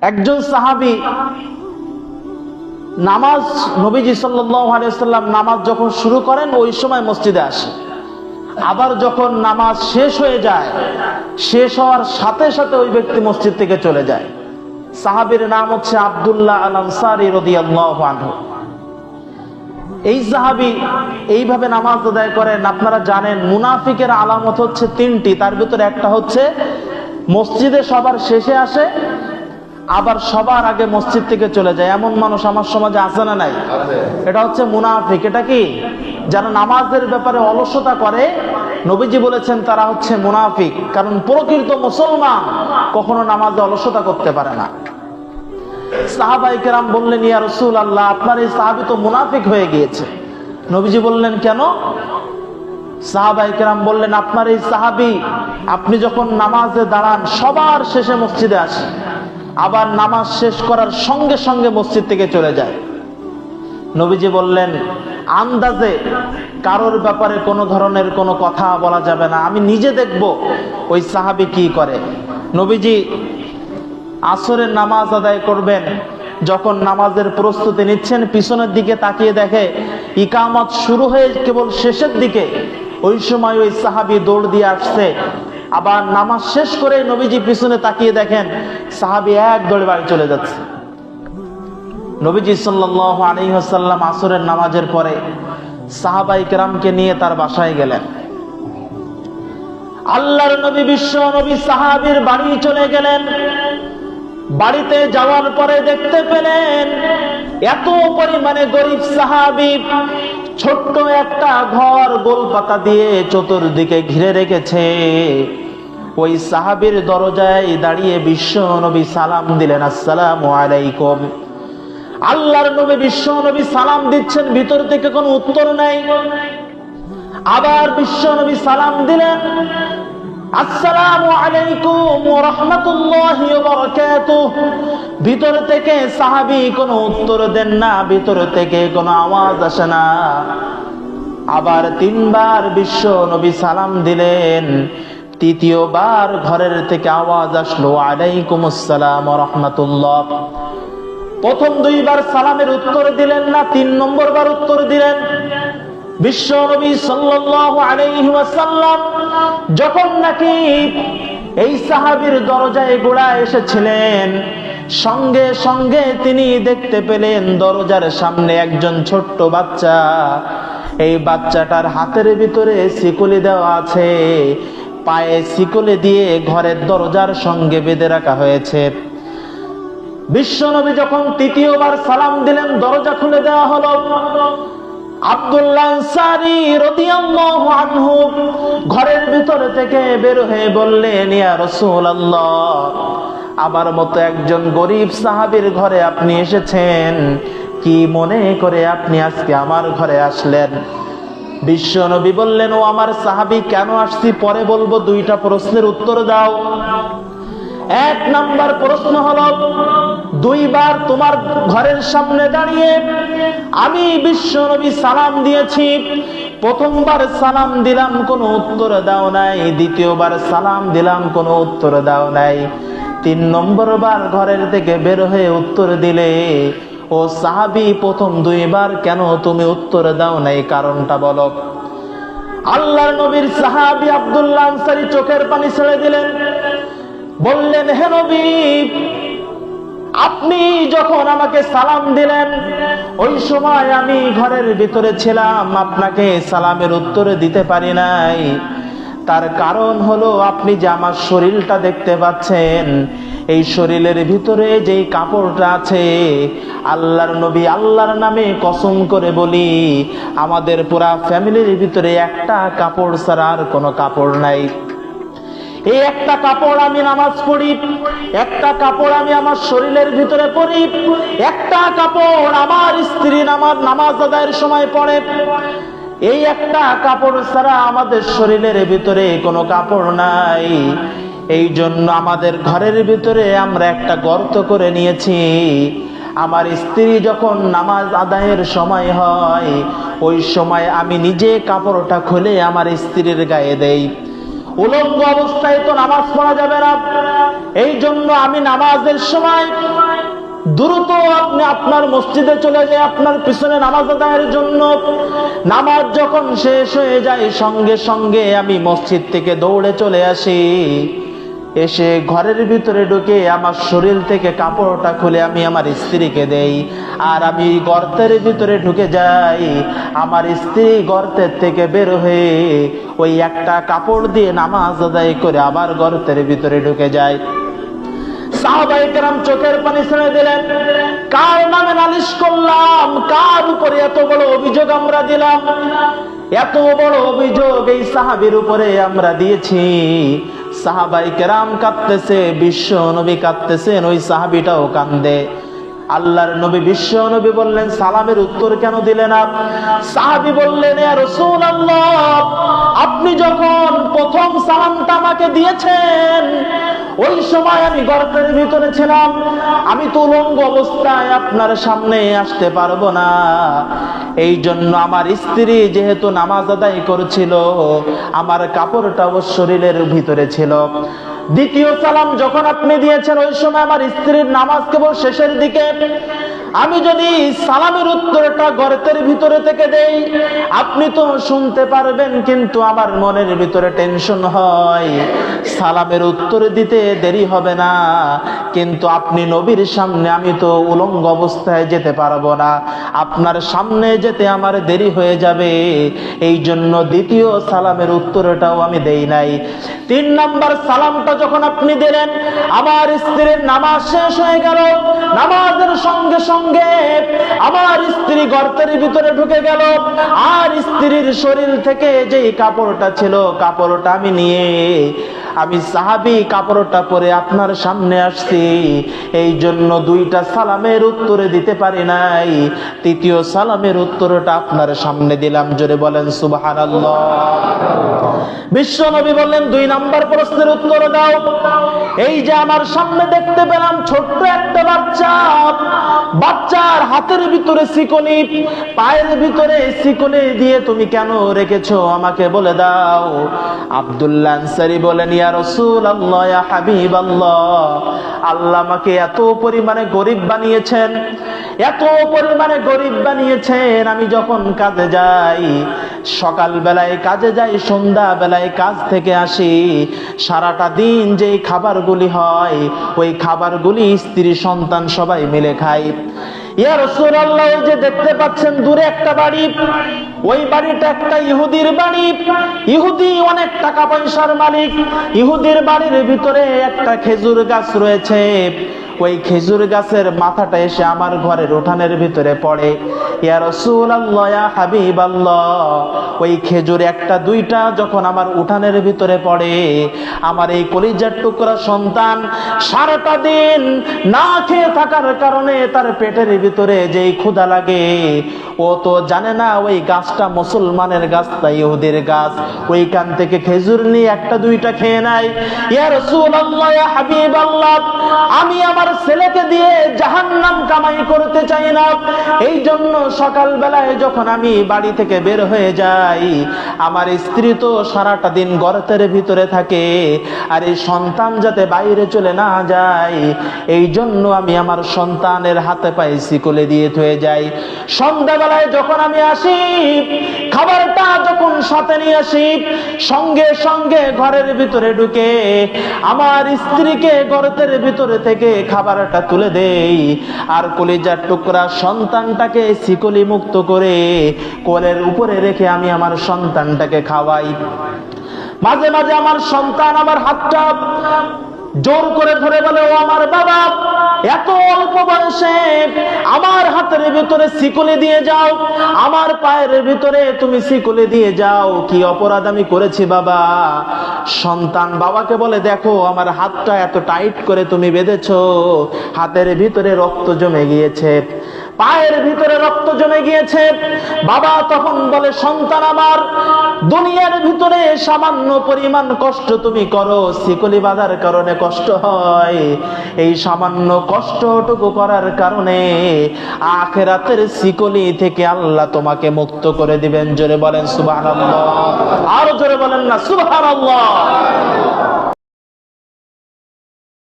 একজন সাহাবি নামাজ নবীজি সাল্লাম নামাজ যখন শুরু করেন, ওই সময় মসজিদে আসে। আবার যখন নামাজ শেষ হয়ে যায়, শেষ হওয়ার সাথে সাথে ওই ব্যক্তি মসজিদ থেকে চলে যায়। সাহাবির নাম হচ্ছে আবদুল্লাহ আল আনসারি এই সাহাবি এইভাবে নামাজ আদায় করেন। আপনারা জানেন, মুনাফিকের আলামত হচ্ছে তিনটি। তার ভিতরে একটা হচ্ছে, মসজিদে সবার শেষে আসে আবার সবার আগে মসজিদ থেকে চলে যায়। এমন মানুষ আমার সমাজে আছে না নাই? এটা হচ্ছে মুনাফিক। এটা কি? যারা নামাজের ব্যাপারে অলসতা করে নবীজি বলেছেন তারা হচ্ছে মুনাফিক। কারণ প্রকৃত মুসলমান কখনো নামাজে অলসতা করতে পারে না। সাহাবাই কেরাম বললেন ইয়া রসুল আল্লাহ আপনার এই সাহাবি তো মুনাফিক হয়ে গিয়েছে। নবীজি বললেন কেন? সাহাবাই কেরাম বললেন আপনার এই সাহাবি আপনি যখন নামাজে দাঁড়ান সবার শেষে মসজিদে আসে আবার নামাজ শেষ করার সঙ্গে সঙ্গে মসজিদ থেকে চলে যায়। নবীজি বললেন, আন্দাজে কারোর ব্যাপারে কোনো ধরনের কোনো কথা বলা যাবে না। আমি নিজে দেখব ওই সাহাবি কি করে। নবীজি আসরের নামাজ আদায় করবেন। যখন নামাজের প্রস্তুতি নিচ্ছেন, পিছনের দিকে তাকিয়ে দেখে ইকামত শুরু হয়ে কেবল শেষের দিকে ওই সময় ওই সাহাবি দৌড় দিয়ে আসছে। আবার নামাজ শেষ করে নবীজি পিছনে তাকিয়ে দেখেন সাহাবি এক দৌড়ে বাড়ি চলে যাচ্ছে। নবীজি সাল্লাহ আলী হাসাল্লাম আসরের নামাজের পরে সাহাবাই কেরামকে নিয়ে তার বাসায় গেলেন। আল্লাহর নবী বিশ্ব নবী সাহাবির বাড়ি চলে গেলেন। বাড়িতে যাওয়ার পরে দেখতে পেলেন এত পরিমাণে গরিব সাহাবি ছোট্ট একটা ঘর গোল পাতা দিয়ে চতুর্দিকে ঘিরে রেখেছে। ওই সাহাবির দরজায় দাঁড়িয়ে বিশ্ব নবী সালাম দিলেন, আসসালাম আলাইকুম। আল্লাহর নবী বিশ্ব নবী সালাম দিচ্ছেন, ভিতর থেকে কোনো উত্তর নাই। আবার বিশ্ব নবী সালাম দিলেন আসসালামু আলাইকুম ওয়া রাহমাতুল্লাহি ওয়া বারাকাতুহু। ভিতর থেকে সাহাবী কোনো উত্তর দেন না, ভিতর থেকে কোনো আওয়াজ আসে না। আবার তিনবার বিশ্ব নবী সালাম দিলেন, তৃতীয়বার ঘরের থেকে আওয়াজ আসলো আলাইকুম আসসালাম রাহমাতুল্লাহ। প্রথম দুইবার সালামের উত্তর দিলেন না, তিন নম্বর বার উত্তর দিলেন। বিশ্ব নবী সাল্লাল্লাহু আলাইহি ওয়াসাল্লাম যখন নাকি এই সাহাবীর দরজায় গোড়া এসেছিলেন, সঙ্গে সঙ্গে তিনি দেখতে পেলেন দরজার সামনে একজন ছোট্ট বাচ্চা। এই বাচ্চাটার হাতের ভিতরে শিকলি দেওয়া আছে। পায়ে শিকলে দিয়ে ঘরের দরজার সঙ্গে বেঁধে রাখা হয়েছে। বিশ্বনবী যখন তৃতীয়বার সালাম দিলেন, দরজা খুলে দেওয়া হলো। ঘরের ভিতরে থেকে বের হয়ে বললেন আমার মতো একজন গরিব সাহাবীর ঘরে আপনি এসেছেন। কি মনে করে আপনি আজকে আমার ঘরে আসলেন? বিশ্ব নবী বললেন, ও আমার সাহাবী, কেন আসছি? পরে বলব, দুইটা প্রশ্নের উত্তর দাও। এক নাম্বার প্রশ্ন হলো, দুইবার তোমার ঘরের সামনে দাঁড়িয়ে আমি বিশ্ব নবী সালাম দিয়েছি, প্রথমবার সালাম দিলাম, কোনো উত্তর দাও নাই, দ্বিতীয়বার সালাম দিলাম, কোনো উত্তর দাও নাই। তিন নম্বর বার ঘরের থেকে বের হয়ে উত্তর দিলে, ও সাহাবি, প্রথম দুইবার কেন তুমি উত্তর দাও নাই, কারণটা বলো। আল্লাহর নবীর সাহাবি আব্দুল্লাহ আনসারি চোখের পানি ছেড়ে দিলেন। বললেন, হে নবী, আপনি যখন আমাকে সালাম দিলেন, ওই সময় আমি ঘরের ভিতরে ছিলাম, আপনাকে সালামের উত্তরে দিতে পারি নাই। তার কারণ হলো, আপনি যে আমার শরীরটা দেখতে পাচ্ছেন, এই শরীরের ভিতরে যেই কাপড়টা আছে, আল্লাহর নবী আল্লাহর নামে কসম করে বলি, আমাদের পুরা ফ্যামিলির ভিতরে একটা কাপড় ছাড়া আর কোনো কাপড় নাই। এই একটা কাপড় আমি নামাজ পড়ি, একটা কাপড় আমি আমার শরীরের ভিতরে পড়ি, একটা কাপড় আমার স্ত্রী নামাজ নামাজ আদায়ের সময় পড়ে। এই একটা কাপড় ছাড়া আমাদের শরীরের ভিতরে কোনো কাপড় নাই। এই জন্য আমাদের ঘরের ভিতরে আমরা একটা গর্ত করে নিয়েছি। আমার স্ত্রী যখন নামাজ আদায়ের সময় হয়, ওই সময় আমি নিজে কাপড়টা খুলে আমার স্ত্রীর গায়ে দেই। উলঙ্গ অবস্থায় তো নামাজ পড়া যাবে না। এই জন্য আমি নামাজের সময় দ্রুত আপনি আপনার মসজিদে চলে যায় আপনার পিছনে নামাজ আদায়ের জন্য। নামাজ যখন শেষ হয়ে যায়, সঙ্গে সঙ্গে আমি মসজিদ থেকে দৌড়ে চলে আসি। এসে ঘরের ভিতরে ঢুকে আমার শরীর থেকে কাপড়টা খুলে আমি আমার স্ত্রীকে দেই। আর আমি গর্তের ভিতরে ঢুকে যাই। আমার স্ত্রী গর্তের থেকে বের হয়ে ওই একটা কাপড় দিয়ে নামাজ আদায় করে আবার গর্তের ভিতরে ঢুকে যায়। সাহাবাই কেরাম চোখের পানি ছেড়ে দিলেন। কার নামে নালিশ করলাম? কার উপরে এত বড় অভিযোগ আমরা দিলাম? এত বড় অভিযোগ এই সাহাবির উপরে আমরা দিয়েছি। সাহাবাই কেরাম কাঁদতেছে, বিশ্ব নবী কাঁদতেছেন, ওই সাহাবিটাও কান্দে। আল্লাহর নবী, বিশ্ব নবী বললেন, সালামের উত্তর কেন দিলেন না সাহাবি বললেন আপনি যখন প্রথম সালামটা আমাকে দিয়েছেন। ওই সময় আমি গর্তের ভিতরে ছিলাম। আমি তো অবস্থায় আপনার সামনে আসতে পারব না। এই জন্য আমার স্ত্রী যেহেতু নামাজ আদায় করছিল, আমার কাপড়টা ওর শরীরের ভিতরে ছিল। দ্বিতীয় সালাম যখন আপনি দিয়েছেন, ওই সময় আমার স্ত্রীর নামাজ কেবল শেষের দিকে। আমি যদি সালামের উত্তরটা গর্তের ভিতরে থেকে দেই, আপনি তো শুনতে পারবেন, কিন্তু আমার মনের ভিতরে টেনশন হয়। সালামের উত্তর দিতে দেরি হবে না, কিন্তু আপনি নবীর সামনে আমি তো উলঙ্গ অবস্থায় যেতে পারব না। আপনার সামনে যেতে আমার দেরি হয়ে যাবে এই জন্য দ্বিতীয় সালামের উত্তরটাও আমি দেই নাই। তিন নাম্বার সালামটা যখন আপনি দিলেন, আমার স্ত্রীর নামাজ শেষ হয়ে গেল, নামাজের সঙ্গে সঙ্গে আমার স্ত্রী গর্তের ভিতরে ঢুকে গেল, আর স্ত্রীর শরীর থেকে যেই কাপড়টা ছিল, কাপড়টা আমি নিয়ে আমি সাহাবি কাপড়টা পরে আপনার সামনে আসছি। এই জন্য দুইটা সালামের উত্তরে দিতে পারি নাই। তৃতীয় সালামের উত্তরটা আপনার সামনে দিলাম, জোরে বলেন সুবাহান বিশ্ব নবী বললেন, দুই নাম্বার প্রশ্নের উত্তর দাও। এই যে আমার সামনে দেখতে পেলাম ছোট্ট একটা বাচ্চা। বাচ্চার হাতের ভিতরে সিকনি, পায়ের ভিতরে সিকনি দিয়ে তুমি কেন রেখেছো? আমাকে বলে দাও। আব্দুল্লাহ আনসারি বলেন, ইয়া আল্লাহ আল্লাহ আল্লাহ আমি যখন কাজে যাই সকাল বেলায় কাজে যাই সন্ধ্যা বেলায় কাজ থেকে আসি, সারাটা দিন যেই খাবারগুলি হয়, ওই খাবারগুলি স্ত্রী, সন্তান সবাই মিলে খাই ইয়া রাসূলুল্লাহ, ওই যে দেখতে পাচ্ছেন দূরে একটা বাড়ি ওই বাড়িটা একটা ইহুদির বাড়ি। ইহুদি অনেক টাকা পয়সার মালিক। ইহুদির বাড়ির ভিতরে একটা খেজুর গাছ রয়েছে। ওই খেজুর গাছের মাথাটা এসে আমার ঘরের উঠানের ভিতরে পড়ে। ইয়া রাসূলুল্লাহ, ইয়া হাবিবাল্লাহ, ওই খেজুর একটা, দুইটা যখন আমার উঠানের ভিতরে পড়ে, আমার এই কলিজার টুকরা সন্তান সারাটা দিন না খেয়ে থাকার কারণে তার পেটের ভিতরে যেই ক্ষুধা লাগে, ও তো জানে না ওই গাছটা মুসলমানের গাছ তাই ইহুদির গাছ। ওইখান থেকে খেজুর নিয়ে একটা, দুইটা খেয়ে নেয়। ইয়া রাসূলুল্লাহ, ইয়া হাবিবাল্লাহ, আমি আমার ছেলেকে দিয়ে জাহান্নাম কামাই করতে চাই না। এই জন্য সকাল বেলায় যখন আমি বাড়ি থেকে বের হয়ে যাই, আমার স্ত্রী তো সারাটা দিন গর্তের ভিতরে থাকে, আর এই সন্তান যাতে বাইরে চলে না যায়, এই জন্য আমি আমার সন্তানের হাতে পায়ে শিকলে দিয়ে থয়ে যাই। সন্ধ্যাবেলায় যখন আমি আসি, খাবারটা যখন সাথে নিয়ে আসি, সঙ্গে সঙ্গে ঘরের ভিতরে ঢুকে, আমার স্ত্রীকে গর্তের ভিতরে থেকে খাবারটা তুলে দেই। আর কলিজার টুকরা সন্তানটাকে শিকলি মুক্ত করে কোলের উপরে রেখে আমি আমার সন্তানটাকে খাওয়াই। মাঝে মাঝে আমার সন্তান আমার হাতটা জোর করে ধরে বলে, ও আমার বাবা, এত অল্প বয়সে আমার হাতের ভিতরে শিকলে দিয়ে যাও, আমার পায়ের ভিতরে তুমি শিকলে দিয়ে যাও। কি অপরাধ আমি করেছি বাবা? সন্তান বাবাকে বলে, দেখো, আমার হাতটা এত টাইট করে তুমি বেঁধেছ, হাতের ভিতরে রক্ত জমে গিয়েছে। পায়ের ভিতরে রক্ত জমে গিয়েছে। বাবা তখন বলে, সন্তান আমার, দুনিয়ার ভিতরে সামান্য পরিমাণ কষ্ট তুমি করো, শিকলি বাঁধার কারণে কষ্ট হয়। এই সামান্য কষ্টটুকু করার কারণে আখেরাতের শিকলি থেকে আল্লাহ তোমাকে মুক্ত করে দিবেন। জোরে বলেন, সুবহানাল্লাহ। আরও জোরে বলেন না, সুবহানাল্লাহ।